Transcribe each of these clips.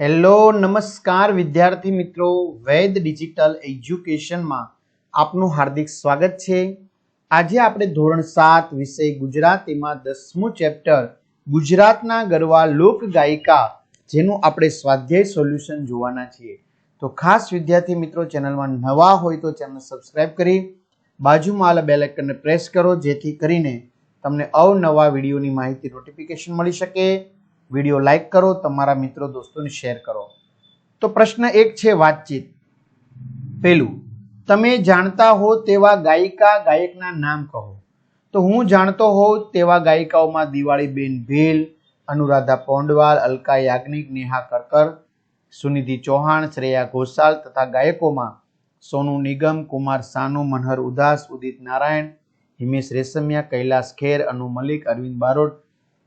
Hello, નમસ્કાર વિદ્યાર્થી મિત્રો. વૈદ ડિજિટલ એજ્યુકેશનમાં આપનું હાર્દિક સ્વાગત છે. આજે આપણે ધોરણ સાત વિષય ગુજરાતીમાં દસમું ચેપ્ટર ગુજરાતના ગરવા લોક ગાયિકા જેનું આપણે સ્વાધ્યાય સોલ્યુશન જોવાના છીએ. તો ખાસ વિદ્યાર્થી મિત્રો, ચેનલમાં નવા હોય તો ચેનલ સબસ્ક્રાઈબ કરી, બાજુમાં આવેલા બેલ આઇકનને પ્રેસ કરો, જેથી કરીને તમને અવનવા વિડીયોની માહિતી નોટિફિકેશન મળી શકે. વીડિયો લાઈક કરો, તમારા મિત્રો દોસ્તોને શેર કરો. તો પ્રશ્ન એક છે વાતચીત. પેલું, તમે જાણતા હો તેવા ગાયિકા ગાયકના નામ કહો. તો હું જાણતો હોઉં તેવા ગાયિકાઓમાં દિવાળીબેન ભીલ, અનુરાધા પોંડવાલ, અલકા યાજ્ઞિક, નેહા કરકર, સુનિધિ ચૌહાણ, શ્રેયા ઘોષાલ તથા ગાયકોમાં સોનુ નિગમ, કુમાર સાનુ, મનહર ઉદાસ, ઉદિત નારાયણ, હિમેશ રેશમિયા, કૈલાસ ખેર, અનુ મલિક, અરવિંદ બારોટ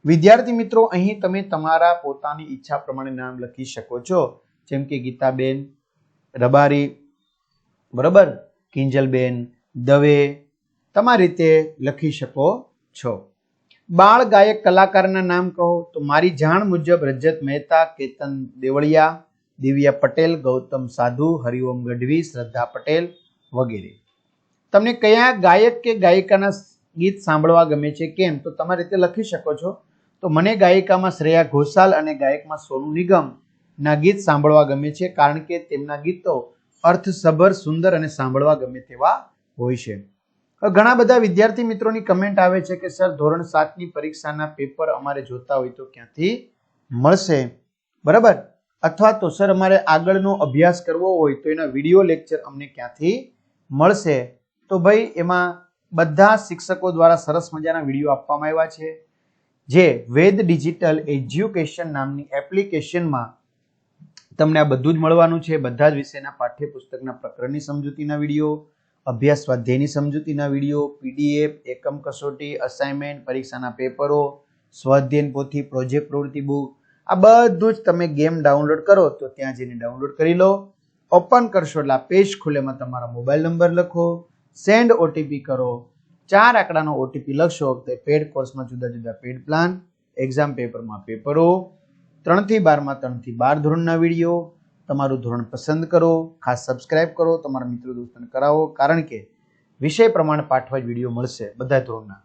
વિદ્યાર્થી મિત્રો, અહીં તમે તમારા પોતાની ઈચ્છા પ્રમાણે નામ લખી શકો છો. જેમ કે ગીતાબેન, રબારી, બરોબર? કિંજલબેન, દવે, તમારી રીતે લખી શકો છો. બાળ ગાયક કલાકારના નામ કહો, તો મારી જાણ મુજબ રજત મહેતા, કેતન દેવળિયા, દિવ્યા પટેલ, ગૌતમ સાધુ, હરિઓમ ગઢવી, શ્રદ્ધા પટેલ વગેરે. તમને કયા ગાયક કે ગાયિકાના ગીત સાંભળવા ગમે છે, કેમ? તો તમારી રીતે લખી શકો છો. તો મને ગાયિકામાં શ્રેયા ઘોષાલ અને ગાયકમાં સોનુ નિગમ ના ગીત સાંભળવા ગમે છે, કારણ કે તેમના ગીતો અર્થસભર, સુંદર અને સાંભળવા ગમે તેવા હોય છે. ઘણા બધા વિદ્યાર્થી મિત્રોની કમેન્ટ આવે છે કે, સર, ધોરણ સાતની પરીક્ષાના પેપર અમારે જોતા હોય તો ક્યાંથી મળશે? બરાબર? અથવા તો, સર, અમારે આગળનો અભ્યાસ કરવો હોય તો એના વીડિયો લેક્ચર અમને ક્યાંથી મળશે? તો ભાઈ, એમાં બધા શિક્ષકો દ્વારા સરસ મજાના વીડિયો આપવામાં આવ્યા છે. જે વેદ ડિજિટલ એજ્યુકેશન નામની એપ્લિકેશનમાં તમને આ બધું જ મળવાનું છે. બધા જ વિષયના પાઠ્યપુસ્તકના પ્રકરણની સમજૂતીના વીડિયો અભ્યાસ સ્વાધ્યાયની સમજૂતીના વીડિયો, પીડીએફ, એકમ કસોટી અસાઇનમેન્ટ પરીક્ષાના પેપરો, સ્વાધ્યાયન પોથી પ્રોજેક્ટ પ્રવૃત્તિ બુક આ બધું જ તમે ગેમ ડાઉનલોડ કરો તો ત્યાં જઈને ડાઉનલોડ કરી લો. ઓપન કરશો એટલે આ પેજ ખુલેમાં તમારા મોબાઈલ નંબર લખો. સેન્ડ ઓટીપી કરો. ચાર આંકડાનો ઓટીપી લખશો, તે પેડ કોર્સમાં જુદા જુદા પેડ પ્લાન એક્ઝામ પેપરમાં પેપરો, ત્રણથી બારમાં ત્રણથી બાર ધોરણના વીડિયો, તમારું ધોરણ પસંદ કરો, ખાસ સબસ્ક્રાઇબ કરો, તમારા મિત્રો દોસ્તોને કરાવો, કારણ કે વિષય પ્રમાણે પાઠવાજ વીડિયો મળશે બધા ધોરણના.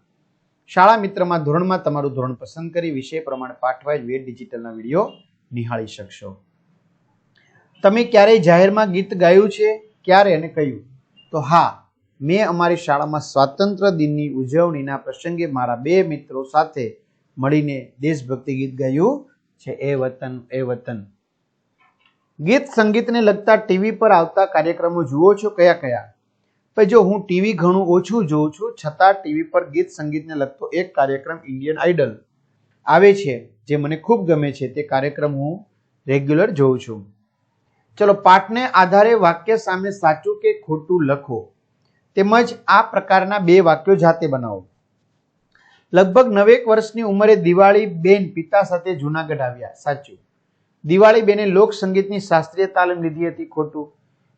શાળા મિત્રમાં ધોરણમાં તમારું ધોરણ પસંદ કરી વિષય પ્રમાણે પાઠવાજ વેદ ડિજિટલના વીડિયો નિહાળી શકશો. તમે ક્યારેય જાહેરમાં ગીત ગાયું છે? ક્યારે અને કયું? તો હા મેં અમારી શાળામાં સ્વાતંત્ર્ય દિનની ઉજવણીના પ્રસંગે મારા બે મિત્રો સાથે મળીને દેશભક્તિ ગીત ગાયું છે, એ વતન એ વતન. ગીત સંગીતને લગતા ટીવી પર આવતા કાર્યક્રમો જુઓ છો કયા કયા? ભાઈ જો હું ટીવી ઘણું ઓછું જોઉં છું, છતાં ટીવી પર ગીત સંગીતને લગતો એક કાર્યક્રમ ઇન્ડિયન આઇડલ આવે છે, જે મને ખૂબ ગમે છે, તે કાર્યક્રમ હું રેગ્યુલર જોઉં છું. ચલો, પાઠને આધારે વાક્ય સામે સાચું કે ખોટું લખો? તેમજ આ પ્રકારના બે વાક્યો જાતે બનાવો. લગભગ નવેક વર્ષની ઉંમરે દિવાળી બેન પિતા સાથે જુનાગઢ આવ્યા. સાચું. દિવાળી બેને લોક સંગીતની શાસ્ત્રીય તાલીમ લીધી હતી ખોટું.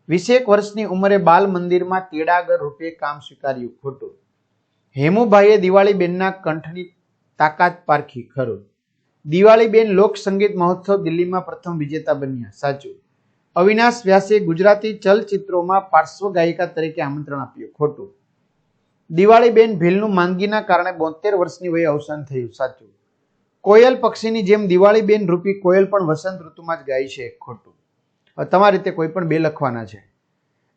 વીસેક વર્ષની ઉંમરે બાલ મંદિરમાં તેડાગર રૂપે કામ સ્વીકાર્યું ખોટું. હેમુભાઈએ દિવાળી બેનના કંઠની તાકાત પારખી ખરું. દિવાળી બેન લોક સંગીત મહોત્સવ દિલ્હીમાં પ્રથમ વિજેતા બન્યા. સાચું. અવિનાશ વ્યાસે ગુજરાતી ચલચિત્રોમાં પાર્શ્વ ગાયિકા તરીકે આમંત્રણ આપ્યું. ખોટું. દિવાળીબેન ભીલનું માંદગીના કારણે બોતેર વર્ષની વયે અવસાન થયું. સાચું. કોયલ પક્ષીની જેમ દિવાળીબેન રૂપી કોયલ પણ વસંત ઋતુમાં જ ગાય છે. ખોટું. તમારી રીતે કોઈ પણ બે લખવાના છે.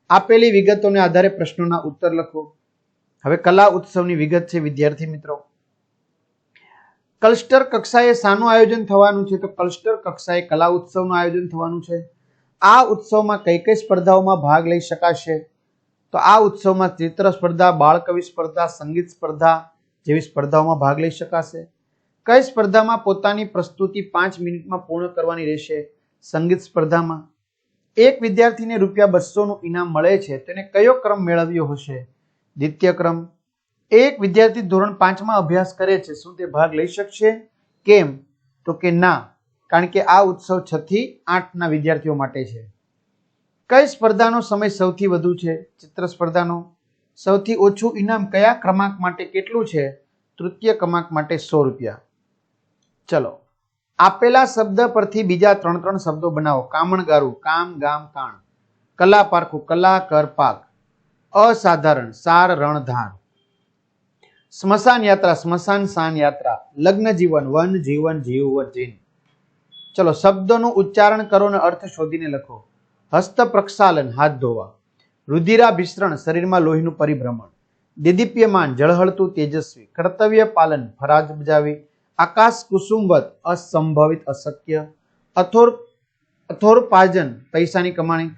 આપેલી વિગતોને આધારે પ્રશ્નોના ઉત્તર લખો. હવે કલા ઉત્સવની વિગત છે, વિદ્યાર્થી મિત્રો. કલસ્ટર કક્ષાએ શાનું આયોજન થવાનું છે તો કલસ્ટર કક્ષાએ કલા ઉત્સવનું આયોજન થવાનું છે. આ ઉત્સવમાં કઈ કઈ સ્પર્ધાઓમાં ભાગ લઈ શકાશે? તો આ ઉત્સવમાં ચિત્ર સ્પર્ધા, બાળકવિ સ્પર્ધા, સંગીત સ્પર્ધા જેવી સ્પર્ધાઓમાં ભાગ લઈ શકાશે. કઈ સ્પર્ધામાં પોતાની પ્રસ્તુતિ પાંચ મિનિટમાં પૂર્ણ કરવાની રહેશે? સંગીત સ્પર્ધામાં. એક વિદ્યાર્થીને રૂપિયા બસોનું ઇનામ મળે છે, તેને કયો ક્રમ મેળવ્યો હશે? દ્વિતીય ક્રમ. એક વિદ્યાર્થી ધોરણ પાંચમાં અભ્યાસ કરે છે, શું તે ભાગ લઈ શકશે? કેમ? તો કે ના. કારણ કે આ ઉત્સવ છ થી આઠના વિદ્યાર્થીઓ માટે છે. કઈ સ્પર્ધાનો સમય સૌથી વધુ છે? ચિત્ર સ્પર્ધાનો. સૌથી ઓછું ઇનામ કયા ક્રમાંક માટે કેટલું છે? તૃતીય ક્રમાંક માટે સો રૂપિયા. ચલો. આપેલા શબ્દ પરથી બીજા ત્રણ ત્રણ શબ્દો બનાવો. કામણગારું, કામ, ગામ, કાણ. કલા પારખું, કલા, કર, પાક. અસાધારણ, સાર રણધાર સ્મશાન યાત્રા, સ્મશાન, શાન યાત્રા. લગ્ન જીવન, વન, જીવન જીવ. જીન ચલો, શબ્દોનું ઉચ્ચારણ કરો અને અર્થ શોધીને લખો. હસ્ત પ્રક્ષાલન, હાથ ધોવા. રુધિરાભિસરણ શરીરમાં લોહીનું પરિભ્રમણ. દેદીપ્યમાન, જળહળતું તેજસ્વી. કર્તવ્ય પાલન, ફરાજ બજાવી. આકાશ કુસુમવત, અસંભવિત, અશક્ય. અથોર, અથોરપાજન, પૈસાની કમાણી.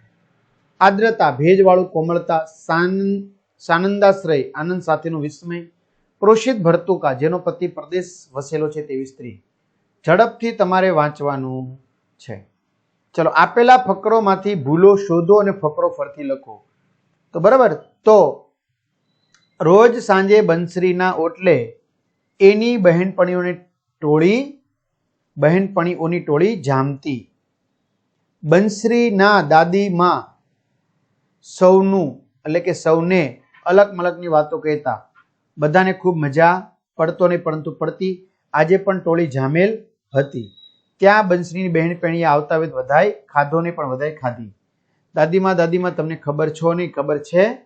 આદ્રતા, ભેજવાળું કોમળતા. સાન, સાનંદાશ્રય, આનંદ સાથેનું વિસ્મય. પ્રોષિત ભર્તુકા, જેનો પતિ પ્રદેશ વસેલો છે તેવી સ્ત્રી. ઝડપથી તમારે વાંચવાનું છે. ચલો, આપેલા ફકરોમાંથી ભૂલો શોધો અને ફકરો ફરતી લખો. તો બરાબર? તો રોજ સાંજે બંસરીના ઓટલે એની બહેનપણીઓની ટોળી બહેનપણીઓની ટોળી જામતી. બંસરીના દાદીમાં સૌનું, એટલે કે સૌને અલગ મલકની વાતો કહેતા. બધાને ખૂબ મજા પડતો નહીં, પરંતુ પડતી. આજે પણ ટોળી જામેલ. હતી. ત્યાં બંસરીની બહેનપણીએ આવતા વેત વધાય ખાધો ને પણ વધારે ખાધી. દાદીમાં દાદીમાં તમને ખબર છો નહીં, ખબર છે?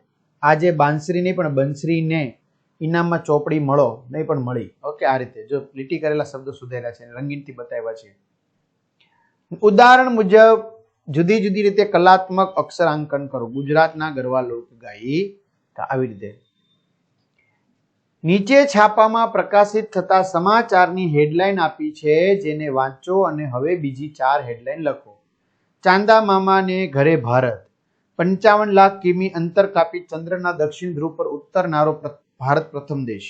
આજે બાંસરી નહીં પણ બંસરીને ઇનામમાં ચોપડી મળો, નહીં પણ મળી. ઓકે, આ રીતે. જો લીટી કરેલા શબ્દો સુધારેલા છે રંગીનથી બતાવ્યા છે. ઉદાહરણ મુજબ, જુદી જુદી રીતે કલાત્મક અક્ષરાંકન કરો. ગુજરાતના ગરવા લોક ગાયિકા. આવી રીતે. નીચે છાપામાં પ્રકાશિત થતા સમાચારની હેડલાઇન આપી છે, જેને વાંચો અને હવે બીજી ચાર હેડલાઇન લખો. ચાંદા મામાને ઘરે ભારત. પંચાવન લાખ કિમી અંતર કાપી ચંદ્રના દક્ષિણ ધ્રુવ પર ઉતરનારો ભારત પ્રથમ દેશ.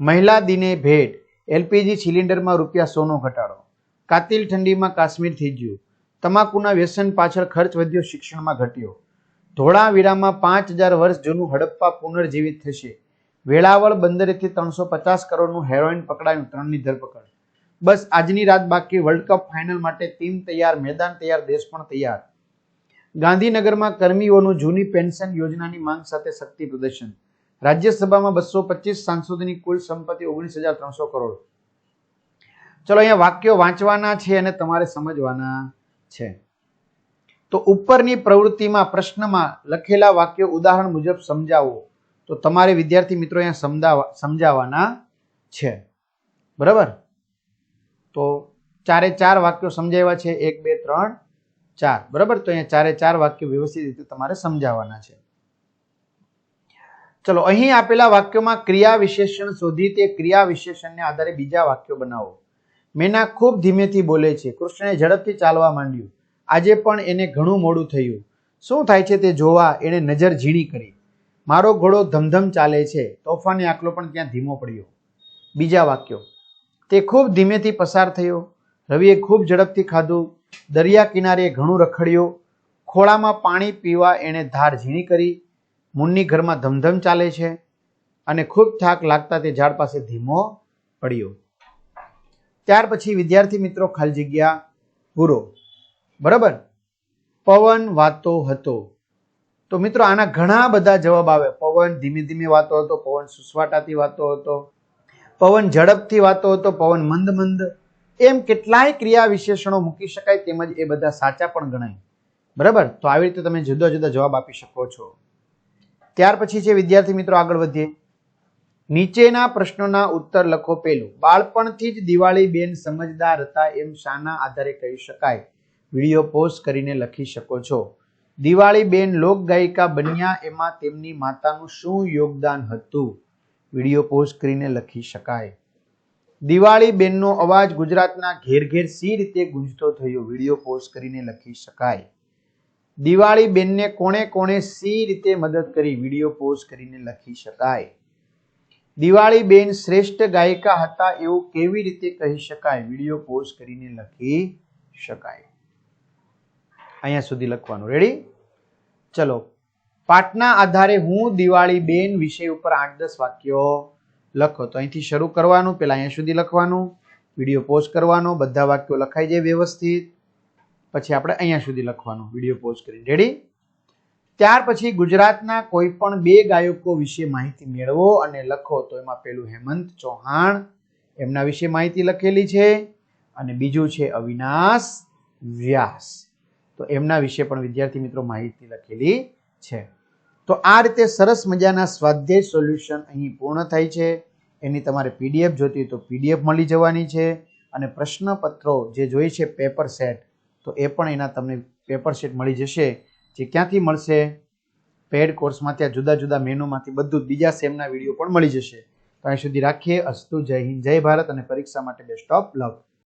મહિલા દિને ભેટ. એલપીજી સિલિન્ડરમાં રૂપિયા સોનો ઘટાડો. કાતિલ ઠંડીમાં કાશ્મીર થઈ ગયું તમાકુના વ્યસન પાછળ ખર્ચ વધ્યો, શિક્ષણમાં ઘટ્યો. ધોળાવીરામાં પાંચ હજાર વર્ષ જૂનું હડપ્પા પુનર્જીવિત થશે. વેળાવળ બંદરેથી ત્રણસો પચાસ કરોડનું હેરોઇન પકડાયું ત્રણની ધરપકડ. બસ આજની રાત બાકી વર્લ્ડ કપ ફાઇનલ માટે ટીમ તૈયાર, મેદાન તૈયાર, દેશ પણ તૈયાર. ગાંધીનગરમાં કર્મીઓનું જૂની પેન્શન યોજનાની માંગ સાથે શક્તિ પ્રદર્શન. રાજ્યસભામાં બસો પચીસ સાંસદોની કુલ સંપત્તિ ઓગણીસ હજાર ત્રણસો કરોડ. ચલો અહીંયા વાક્યો વાંચવાના છે અને તમારે સમજવાના છે. તો ઉપરની પ્રવૃત્તિમાં, પ્રશ્નમાં લખેલા વાક્યો ઉદાહરણ મુજબ સમજાવો. તો તમારે વિદ્યાર્થી મિત્રો અહીંયા સમજાવવા, સમજાવવાના છે. બરાબર? તો ચારે ચાર વાક્યો સમજાવ્યા છે. એક, બે, ત્રણ, ચાર. બરાબર? તો અહીંયા ચારે ચાર વાક્યો વ્યવસ્થિત રીતે તમારે સમજાવવાના છે. ચલો, અહીં આપેલા વાક્યોમાં ક્રિયા વિશેષણ શોધી તે ક્રિયા વિશેષણને આધારે બીજા વાક્યો બનાવો. મેના ખૂબ ધીમેથી બોલે છે. કૃષ્ણએ ઝડપથી ચાલવા માંડ્યું. આજે પણ એને ઘણું મોડું થયું. શું થાય છે તે જોવા? એણે નજર ઝીણી કરી. મારો ઘોડો ધમધમ ચાલે છે. તોફાની આકલો પણ ત્યાં ધીમો પડ્યો? બીજા વાક્યો. તે ખૂબ ધીમેથી પસાર થયો. રવિએ ખૂબ ઝડપથી ખાધું. દરિયા કિનારે ઘણું રખડ્યો. ખોળામાં પાણી પીવા એણે ધાર ઝીણી કરી. મુન્ની ઘરમાં ધમધમ ચાલે છે અને ખૂબ થાક લાગતા તે ઝાડ પાસે ધીમો પડ્યો. ત્યાર પછી વિદ્યાર્થી મિત્રો ખાલી જગ્યા પૂરો. બરાબર? પવન વાતો હતો. તો મિત્રો, આના ઘણા બધા જવાબ આવે. પવન ધીમે ધીમે વાતો હતો, પવન સુસવાટાથી વાતો હતો, પવન ઝડપથી વાતો હતો, પવન મંદ મંદ. એમ કેટલાય ક્રિયા વિશેષણો મૂકી શકાય તેમજ એ બધા સાચા પણ ગણાય. બરાબર? તો આવી રીતે તમે જુદા જુદા જવાબ આપી શકો છો. ત્યાર પછી છે, વિદ્યાર્થી મિત્રો, આગળ વધીએ. નીચેના પ્રશ્નોના ઉત્તર લખો પેલું બાળપણથી જ દિવાળી બેન સમજદાર હતા એમ શાના આધારે કહી શકાય. વીડિયો પોસ્ટ કરીને લખી શકો છો. દિવાળી બેન લોકગાયિકા બન્યા એમાં તેમની માતાનું શું યોગદાન હતું? વીડિયો પોસ્ટ કરીને લખી શકાય. દિવાળી બેનનો અવાજ ગુજરાતના ઘેર ઘેર સી રીતે ગુંજતો થયો, વીડિયો પોસ્ટ કરીને લખી શકાય. દિવાળી બેનને કોણે કોણે સી રીતે મદદ કરી, વીડિયો પોસ્ટ કરીને લખી શકાય. દિવાળી બેન શ્રેષ્ઠ ગાયિકા હતા એવું કેવી રીતે કહી શકાય, વીડિયો પોસ્ટ કરીને લખી શકાય. અહીંયા સુધી લખવાનું. રેડી ચલો. પાઠના આધારે હું દિવાળી બેન વિષય ઉપર આઠ દસ વાક્યો લખો. તો અહીંથી શરૂ કરવાનું, પેલા અહીંયા સુધી લખવાનું, વીડિયો પોસ્ટ કરવાનો, બધા વાક્યો લખાઈ જાય વ્યવસ્થિત. પછી આપણે અહીંયા સુધી લખવાનું, વીડિયો પોસ્ટ કરીને. રેડી ત્યાર પછી ગુજરાતના કોઈ પણ બે ગાયકો વિશે માહિતી મેળવો અને લખો. તો એમાં પેલું હેમંત ચૌહાણ, એમના વિશે માહિતી લખેલી છે. અને બીજું છે અવિનાશ વ્યાસ. તો એમના વિશે પણ વિદ્યાર્થી મિત્રો માહિતી લખેલી છે. તો આ રીતે સરસ મજાના સ્વાધ્યાય સોલ્યુશન અહીં પૂર્ણ થાય છે. એની તમારે પીડીએફ જોતી તો પીડીએફ મળી જવાની છે. અને પ્રશ્નપત્રો જે જોઈ છે પેપર સેટ, તો એ પણ એના તમને પેપર સેટ મળી જશે, જે ક્યાંથી મળશે? પેડ કોર્સમાં ત્યાં જુદા જુદા મેનુમાંથી બધું બીજા સેમના વીડિયો પણ મળી જશે. તો અહીં સુધી રાખીએ. અસ્તુ, જય હિન્દ, જય ભારત, અને પરીક્ષા માટે બેસ્ટ ઓફ લક